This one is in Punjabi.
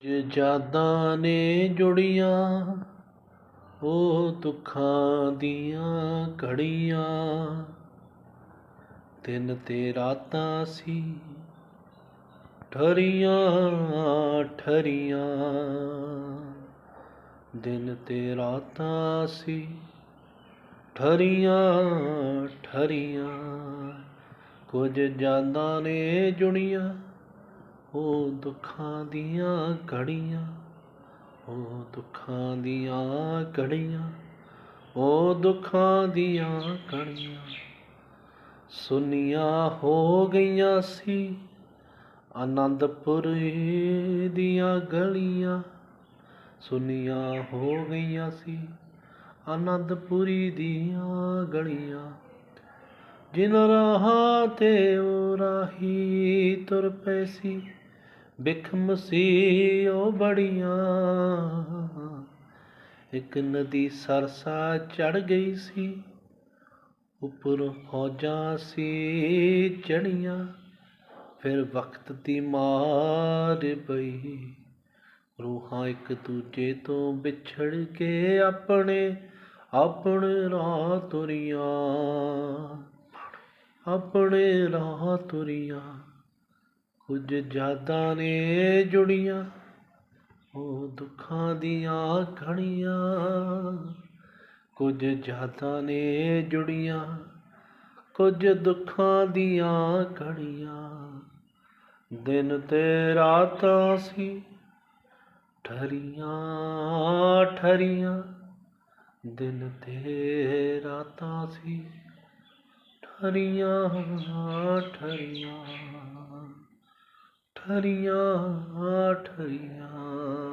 ਜੇ ਯਾਦਾਂ ਨੇ ਜੁੜੀਆਂ, ਉਹ ਦੁੱਖਾਂ ਦੀਆਂ ਘੜੀਆਂ। ਦਿਨ ਤੇ ਰਾਤਾਂ ਸੀ, ਠਰੀਆਂ ਠਰੀਆਂ। ਦਿਨ ਤੇ ਰਾਤਾਂ ਸੀ, ਠਰੀਆਂ ਠਰੀਆਂ। ਕੁਝ ਯਾਦਾਂ ਨੇ ਜੁੜੀਆਂ ਉਹ ਦੁੱਖਾਂ ਦੀਆਂ ਘੜੀਆਂ ਉਹ ਦੁੱਖਾਂ ਦੀਆਂ ਘੜੀਆਂ ਉਹ ਦੁੱਖਾਂ ਦੀਆਂ ਘੜੀਆਂ। ਸੁਨੀਆਂ ਹੋ ਗਈਆਂ ਸੀ ਆਨੰਦਪੁਰ ਦੀਆਂ ਗਲੀਆਂ। ਸੁਨੀਆਂ ਹੋ ਗਈਆਂ ਸੀ ਆਨੰਦਪੁਰੀ ਦੀਆਂ ਗਲੀਆਂ। ਜਿਨ ਰਾਹਾਂ ਤੇ ਉਹ ਰਾਹੀ ਤੁਰ ਪਏ ਸੀ। ਬਿਖਮ ਸੀ ਉਹ ਬੜੀਆਂ। ਇੱਕ ਨਦੀ ਸਰਸਾ ਚੜ ਗਈ ਸੀ, ਉੱਪਰ ਫੌਜਾਂ ਸੀ ਚੜੀਆਂ ਫਿਰ ਵਕਤ ਦੀ ਮਾਰ ਪਈ, ਰੂਹਾਂ ਇੱਕ ਦੂਜੇ ਤੋਂ ਵਿਛੜ ਕੇ ਆਪਣੇ ਆਪਣੇ ਰਾਹ ਤੁਰੀਆਂ। ਆਪਣੇ ਰਾਹ ਤੁਰੀਆਂ। ਕੁਝ ਯਾਦਾਂ ਨੇ ਜੁੜੀਆਂ, ਉਹ ਦੁੱਖਾਂ ਦੀਆਂ ਘੜੀਆਂ ਕੁਝ ਯਾਦਾਂ ਨੇ ਜੁੜੀਆਂ, ਕੁਝ ਦੁੱਖਾਂ ਦੀਆਂ ਘੜੀਆਂ ਦਿਨ ਤੇ ਰਾਤਾਂ ਸੀ, ਠਰੀਆਂ ਠਰੀਆਂ। ਦਿਨ ਤੇ ਰਾਤਾਂ ਸੀ, ਠਰੀਆਂ ਠਰੀਆਂ। ਠਰੀਆਂ ਠਰੀਆਂ।